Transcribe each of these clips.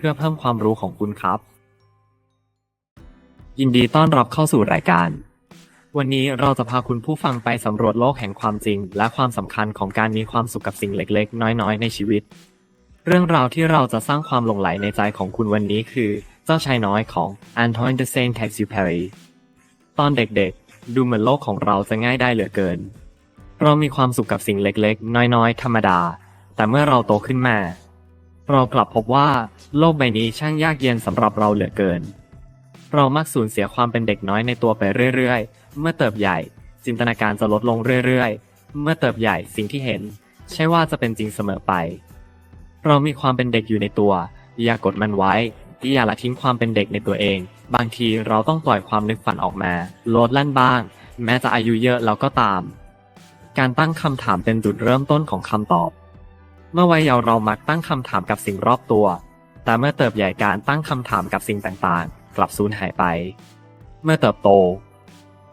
พื่อเพิ่มความรู้ของคุณครับ ยินดีต้อนรับเข้าสู่รายการ วันนี้เราจะพาคุณผู้ฟังไปสำรวจโลกแห่งความจริง และความสำคัญของการมีความสุขกับสิ่งเล็กๆ น้อยๆ ในชีวิต เรื่องราวที่เราจะสร้างความหลงใหลในใจของคุณวันนี้คือ เจ้าชายน้อยของ Antoine de Saint-Exupéry ตอนเด็กๆ ดูเหมือนโลกของเราจะง่ายได้เหลือเกิน เรามีความสุขกับสิ่งเล็กๆ น้อยๆ ธรรมดา แต่เมื่อเราโตขึ้นมา เรากลับพบว่า โลกใบนี้ช่างยากเย็นสำหรับเราเหลือเกิน เรามักสูญเสียความเป็นเด็กน้อยในตัวไปเรื่อยๆ เมื่อเติบใหญ่ จินตนาการจะลดลงเรื่อยๆ เมื่อเติบใหญ่สิ่งที่เห็น ใช่ว่าจะเป็นจริงเสมอไป เรามีความเป็นเด็กอยู่ในตัว อย่ากดมันไว้อย่าละทิ้งความเป็นเด็กในตัวเอง บางทีเราต้องปล่อยความนึกฝันออกมาลดแล่นบ้าง แม้จะอายุเยอะแล้วก็ตาม การตั้งคำถามเป็นจุดเริ่มต้นของคำตอบ เมื่อวัยเยาว์เรามักตั้งคำถามกับสิ่งรอบตัว แต่เมื่อเติบใหญ่การตั้งคำถามกับสิ่งต่างๆ กลับสูญหายไป เมื่อเติบโต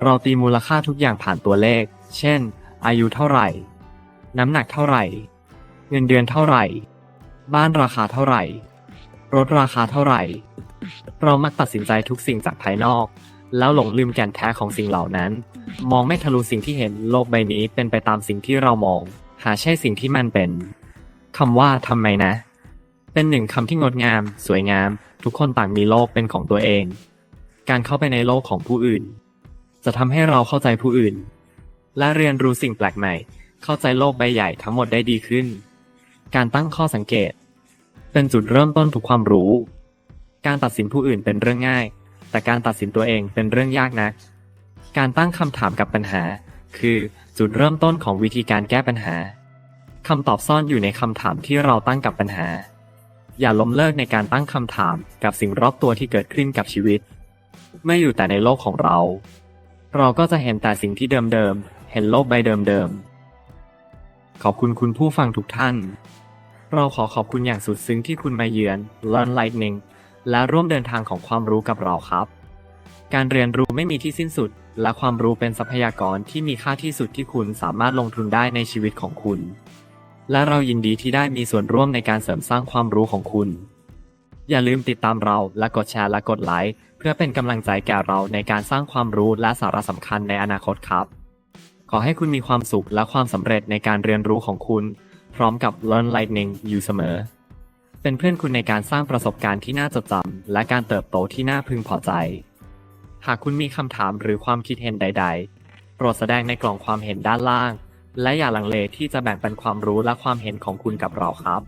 เราตีมูลค่าทุกอย่างผ่านตัวเลข เช่น อายุเท่าไหร่ น้ำหนักเท่าไหร่ เงินเดือนเท่าไหร่ บ้านราคาเท่าไหร่ รถราคาเท่าไหร่ เรามักตัดสินใจทุกสิ่งจากภายนอก แล้วหลงลืมแก่นแท้ของสิ่งเหล่านั้น มองไม่ทะลุสิ่งที่เห็นโลกใบนี้เป็นไปตามสิ่งที่เรามอง หาใช่สิ่งที่มันเป็น คำว่าทำไมนะ เป็นหนึ่งคำที่งดงาม สวยงาม ทุกคนต่างมีโลกเป็นของตัวเอง การเข้าไปในโลกของผู้อื่น จะทำให้เราเข้าใจผู้อื่น และเรียนรู้สิ่งแปลกใหม่ เข้าใจโลกใบใหญ่ทั้งหมดได้ดีขึ้น การตั้งข้อสังเกต เป็นจุดเริ่มต้นทุกความรู้ การตัดสินผู้อื่นเป็นเรื่องง่าย แต่การตัดสินตัวเองเป็นเรื่องยากนักการตั้งคำถามกับปัญหา คือจุดเริ่มต้นของวิธีการแก้ปัญหา คำตอบซ่อนอยู่ในคำถามที่เราตั้งกับปัญหา อย่าล้มเลิกในการตั้งคำถามกับสิ่งรอบตัวที่เกิดขึ้นกับชีวิต ไม่อยู่แต่ในโลกของเรา เราก็จะเห็นแต่สิ่งที่เดิมๆ เห็นโลกใบเดิมๆ ขอบคุณคุณผู้ฟังทุกท่าน เราขอขอบคุณอย่างสุดซึ้งที่คุณมาเยือน Learn Lightning และร่วมเดินทางของความรู้กับเราครับ การเรียนรู้ไม่มีที่สิ้นสุด และความรู้เป็นทรัพยากรที่มีค่าที่สุดที่คุณสามารถลงทุนได้ในชีวิตของคุณ และเรายินดีที่ได้มีส่วนร่วมในการเสริมสร้างความรู้ของคุณ อย่าลืมติดตามเราและกดแชร์และกดไลค์เพื่อเป็นกำลังใจแก่เราในการสร้างความรู้และสาระสำคัญในอนาคตครับ ขอให้คุณมีความสุขและความสำเร็จในการเรียนรู้ของคุณ พร้อมกับ Learn Lightning อยู่เสมอ เป็นเพื่อนคุณในการสร้างประสบการณ์ที่น่าจดจำและการเติบโตที่น่าพึงพอใจ หากคุณมีคำถามหรือความคิดเห็นใด ๆ โปรดแสดงในกล่องความเห็นด้านล่าง และอย่าลังเลที่จะแบ่งปันความรู้และความเห็นของคุณกับเราครับ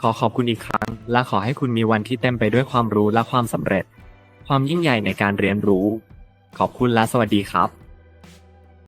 ขอขอบคุณอีกครั้ง และขอให้คุณมีวันที่เต็มไปด้วยความรู้และความสำเร็จ ความยิ่งใหญ่ในการเรียนรู้ ขอบคุณและสวัสดีครับ